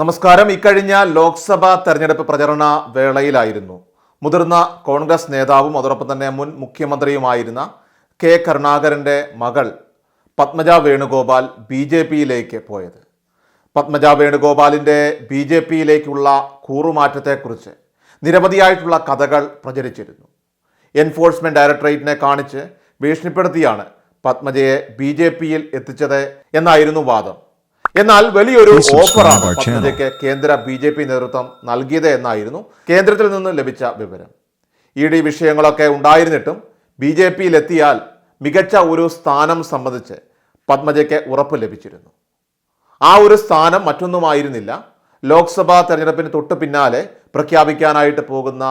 നമസ്കാരം. ഇക്കഴിഞ്ഞ ലോക്സഭാ തെരഞ്ഞെടുപ്പ് പ്രചരണ വേളയിലായിരുന്നു. മുതിർന്ന കോൺഗ്രസ് നേതാവും അതോടൊപ്പം തന്നെ മുൻ മുഖ്യമന്ത്രിയുമായിരുന്ന കെ കരുണാകരന്റെ മകൾ പത്മജ വേണുഗോപാൽ ബി ജെ പിയിലേക്ക് പോയത്. പത്മജ വേണുഗോപാലിന്റെ ബി ജെ പിയിലേക്കുള്ള കൂറുമാറ്റത്തെക്കുറിച്ച് നിരവധിയായിട്ടുള്ള കഥകൾ പ്രചരിച്ചിരുന്നു. എൻഫോഴ്സ്മെന്റ് ഡയറക്ടറേറ്റിനെ കാണിച്ച് ഭീഷണിപ്പെടുത്തിയാണ് പത്മജയെ ബി ജെ പിയിൽ എത്തിച്ചത് എന്നായിരുന്നു വാദം. എന്നാൽ വലിയൊരു ഓഫറാണ് പദ്ധതിക്ക് കേന്ദ്ര ബി ജെ പി നേതൃത്വം നൽകിയത് എന്നായിരുന്നു കേന്ദ്രത്തിൽ നിന്ന് ലഭിച്ച വിവരം. ഇ ഡി വിഷയങ്ങളൊക്കെ ഉണ്ടായിരുന്നിട്ടും ബി ജെ പിയിലെത്തിയാൽ മികച്ച ഒരു സ്ഥാനം സംബന്ധിച്ച് പത്മജയ്ക്ക് ഉറപ്പ് ലഭിച്ചിരുന്നു. ആ ഒരു സ്ഥാനം മറ്റൊന്നുമായിരുന്നില്ല. ലോക്സഭാ തെരഞ്ഞെടുപ്പിന് തൊട്ട് പിന്നാലെ പ്രഖ്യാപിക്കാനായിട്ട് പോകുന്ന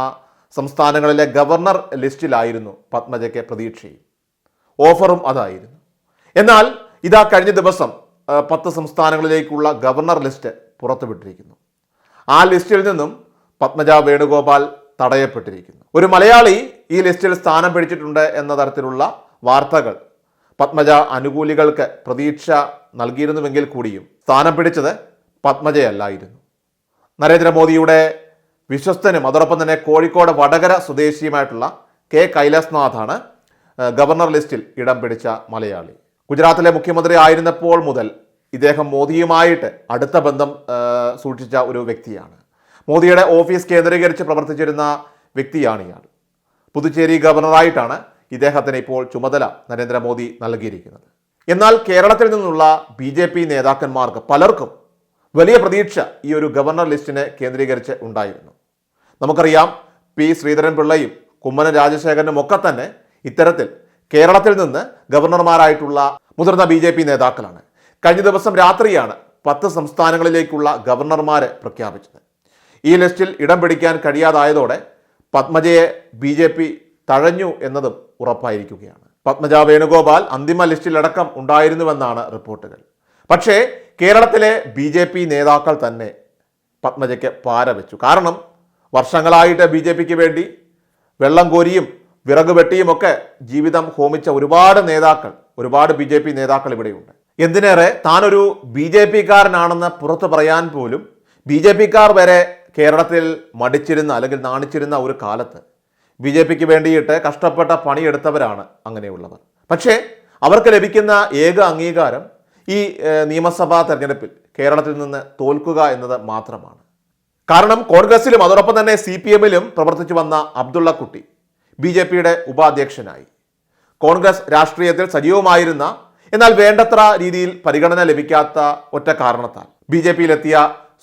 സംസ്ഥാനങ്ങളിലെ ഗവർണർ ലിസ്റ്റിലായിരുന്നു പത്മജയ്ക്ക് പ്രതീക്ഷയും. ഓഫറും അതായിരുന്നു. എന്നാൽ ഇതാ കഴിഞ്ഞ ദിവസം പത്ത് സംസ്ഥാനങ്ങളിലേക്കുള്ള ഗവർണർ ലിസ്റ്റ് പുറത്തുവിട്ടിരിക്കുന്നു. ആ ലിസ്റ്റിൽ നിന്നും പത്മജ വേണുഗോപാൽ തടയപ്പെട്ടിരിക്കുന്നു. ഒരു മലയാളി ഈ ലിസ്റ്റിൽ സ്ഥാനം പിടിച്ചിട്ടുണ്ട് എന്ന തരത്തിലുള്ള വാർത്തകൾ പത്മജ അനുകൂലികൾക്ക് പ്രതീക്ഷ നൽകിയിരുന്നുവെങ്കിൽ കൂടിയും സ്ഥാനം പിടിച്ചത് പത്മജയല്ലായിരുന്നു. നരേന്ദ്രമോദിയുടെ വിശ്വസ്തനും അതോടൊപ്പം തന്നെ കോഴിക്കോട് വടകര സ്വദേശിയുമായിട്ടുള്ള കെ കൈലാസ്നാഥാണ് ഗവർണർ ലിസ്റ്റിൽ ഇടം പിടിച്ച മലയാളി. ഗുജറാത്തിലെ മുഖ്യമന്ത്രി ആയിരുന്നപ്പോൾ മുതൽ ഇദ്ദേഹം മോദിയുമായിട്ട് അടുത്ത ബന്ധം സൂക്ഷിച്ച ഒരു വ്യക്തിയാണ്. മോദിയുടെ ഓഫീസ് കേന്ദ്രീകരിച്ച് പ്രവർത്തിച്ചിരുന്ന വ്യക്തിയാണ് ഇയാൾ. പുതുച്ചേരി ഗവർണറായിട്ടാണ് ഇദ്ദേഹത്തിന് ഇപ്പോൾ ചുമതല നരേന്ദ്രമോദി നൽകിയിരിക്കുന്നത്. എന്നാൽ കേരളത്തിൽ നിന്നുള്ള ബി ജെ പി നേതാക്കന്മാർക്ക് പലർക്കും വലിയ പ്രതീക്ഷ ഈ ഒരു ഗവർണർ ലിസ്റ്റിനെ കേന്ദ്രീകരിച്ച് ഉണ്ടായിരുന്നു. നമുക്കറിയാം പി ശ്രീധരൻ പിള്ളയും കുമ്മനം രാജശേഖരനും ഒക്കെ തന്നെ ഇത്തരത്തിൽ കേരളത്തിൽ നിന്ന് ഗവർണർമാരായിട്ടുള്ള മുതിർന്ന ബി നേതാക്കളാണ്. കഴിഞ്ഞ ദിവസം രാത്രിയാണ് പത്ത് സംസ്ഥാനങ്ങളിലേക്കുള്ള ഗവർണർമാരെ പ്രഖ്യാപിച്ചത്. ഈ ലിസ്റ്റിൽ ഇടം പിടിക്കാൻ കഴിയാതായതോടെ പത്മജയെ ബി ജെ പി തഴഞ്ഞു എന്നതും ഉറപ്പായിരിക്കുകയാണ്. പത്മജ വേണുഗോപാൽ അന്തിമ ലിസ്റ്റിലടക്കം ഉണ്ടായിരുന്നുവെന്നാണ് റിപ്പോർട്ടുകൾ. പക്ഷേ കേരളത്തിലെ ബി ജെ പി നേതാക്കൾ തന്നെ പത്മജയ്ക്ക് പാര വെച്ചു. കാരണം വർഷങ്ങളായിട്ട് ബി ജെ പിക്ക് വേണ്ടി വെള്ളം കോരിയും വിറക് വെട്ടിയുമൊക്കെ ജീവിതം ഹോമിച്ച ഒരുപാട് നേതാക്കൾ ഒരുപാട് ബി ജെ പി നേതാക്കൾ ഇവിടെയുണ്ട്. എന്തിനേറെ? താനൊരു ബി ജെ പിക്കാരനാണെന്ന് പുറത്ത് പറയാൻ പോലും ബി ജെ പിക്കാർ വരെ കേരളത്തിൽ മടിച്ചിരുന്ന അല്ലെങ്കിൽ നാണിച്ചിരുന്ന ഒരു കാലത്ത് ബി ജെ പിക്ക് വേണ്ടിയിട്ട് കഷ്ടപ്പെട്ട പണിയെടുത്തവരാണ് അങ്ങനെയുള്ളവർ. പക്ഷേ അവർക്ക് ലഭിക്കുന്ന ഏക അംഗീകാരം ഈ നിയമസഭാ തെരഞ്ഞെടുപ്പിൽ കേരളത്തിൽ നിന്ന് തോൽക്കുക എന്നത് മാത്രമാണ്. കാരണം കോൺഗ്രസിലും അതോടൊപ്പം തന്നെ സി പി എമ്മിലും പ്രവർത്തിച്ചു വന്ന അബ്ദുള്ള കുട്ടി ബി ജെ പിയുടെ ഉപാധ്യക്ഷനായി. കോൺഗ്രസ് രാഷ്ട്രീയത്തിൽ സജീവമായിരുന്ന എന്നാൽ വേണ്ടത്ര രീതിയിൽ പരിഗണന ലഭിക്കാത്ത ഒറ്റ കാരണത്താൽ ബി ജെ പിയിലെത്തിയ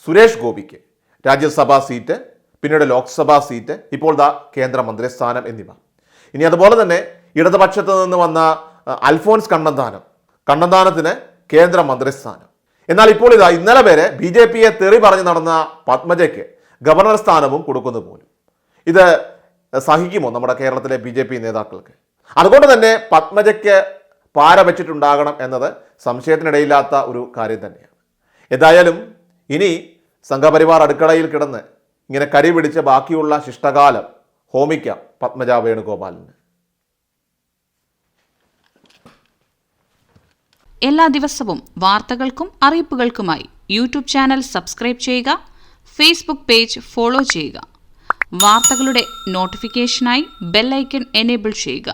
സുരേഷ് ഗോപിക്ക് രാജ്യസഭാ സീറ്റ് പിന്നീട് ലോക്സഭാ സീറ്റ് ഇപ്പോൾ ദാ കേന്ദ്ര മന്ത്രിസ്ഥാനം എന്നിവ. ഇനി അതുപോലെ തന്നെ ഇടതുപക്ഷത്ത് നിന്ന് വന്ന അൽഫോൻസ് കണ്ണന്താനം. കണ്ണന്താനത്തിന് കേന്ദ്ര മന്ത്രിസ്ഥാനം. എന്നാൽ ഇപ്പോൾ ഇതാ ഇന്നലെ വരെ ബി ജെ പിയെ തെറി പറഞ്ഞു നടന്ന പത്മജയ്ക്ക് ഗവർണർ സ്ഥാനവും കൊടുക്കുന്നു പോലും. ഇത് സഹിക്കുമോ നമ്മുടെ കേരളത്തിലെ ബി നേതാക്കൾക്ക്? അതുകൊണ്ട് തന്നെ പത്മജയ്ക്ക് പാര വെച്ചിട്ടുണ്ടാകണം എന്നത് സംശയത്തിനിടയില്ലാത്ത ഒരു കാര്യം തന്നെയാണ്. ഏതായാലും ഇനി സംഘപരിവാർ അടുക്കളയിൽ കിടന്ന് ഇങ്ങനെ കരി പിടിച്ച ബാക്കിയുള്ള ശിഷ്ടകാലം ഹോമിക്കാം പത്മജ വേണുഗോപാലിന്. എല്ലാ ദിവസവും വാർത്തകൾക്കും അറിയിപ്പുകൾക്കുമായി യൂട്യൂബ് ചാനൽ സബ്സ്ക്രൈബ് ചെയ്യുക ഫേസ്ബുക്ക് പേജ് ഫോളോ ചെയ്യുക. വാർത്തകളുടെ നോട്ടിഫിക്കേഷനായി ബെല്ലൈക്കൺ എനേബിൾ ചെയ്യുക.